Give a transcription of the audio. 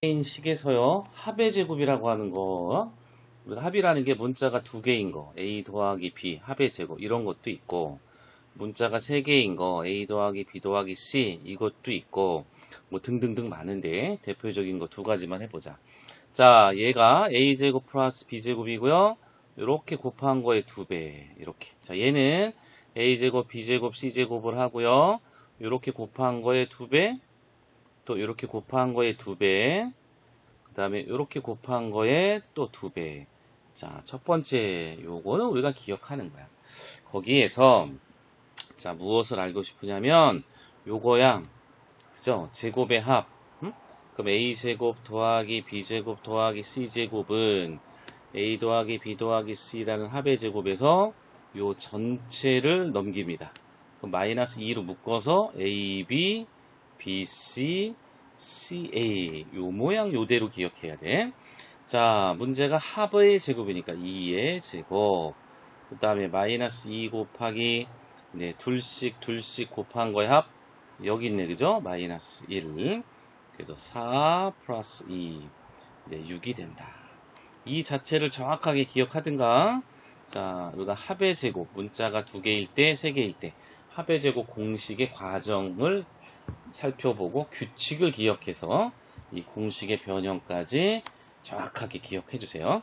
개인 식에서요 합의 제곱이라고 하는 거. 우리가 합이라는 게 문자가 두 개인 거. A 더하기 b 합의 제곱. 이런 것도 있고 문자가 세 개인 거. A 더하기 b 더하기 c 이것도 있고 뭐 등등등 많은데 대표적인 거 두 가지만 해보자. 자 얘가 a 제곱 플러스 b 제곱이고요. 이렇게 곱한 거의 두 배. 이렇게. 자 얘는 a 제곱 b 제곱 c 제곱을 하고요. 이렇게 곱한 거의 두배 또 이렇게 곱한 거에 두 배, 그 다음에 이렇게 곱한 거에 또 두 배. 자, 첫 번째 요거는 우리가 기억하는 거야. 거기에서 자 무엇을 알고 싶으냐면 요거야, 그죠? 제곱의 합. 음? 그럼 a 제곱 더하기 b 제곱 더하기 c 제곱은 a 더하기 b 더하기 c라는 합의 제곱에서 요 전체를 넘깁니다. 그럼 마이너스 2로 묶어서 a, b BC, CA 요 모양 요대로 기억해야 돼. 자, 문제가 합의 제곱이니까 2의 제곱. 그 다음에 마이너스 2 곱하기 네, 둘씩 둘씩 곱한 거의 합 여기 있네 그죠? 마이너스 1 그래서 4 플러스 2 네, 6이 된다. 이 자체를 정확하게 기억하든가 자, 우리가 합의 제곱 문자가 두 개일 때, 세 개일 때 합의 제곱 공식의 과정을 살펴보고 규칙을 기억해서 이 공식의 변형까지 정확하게 기억해 주세요.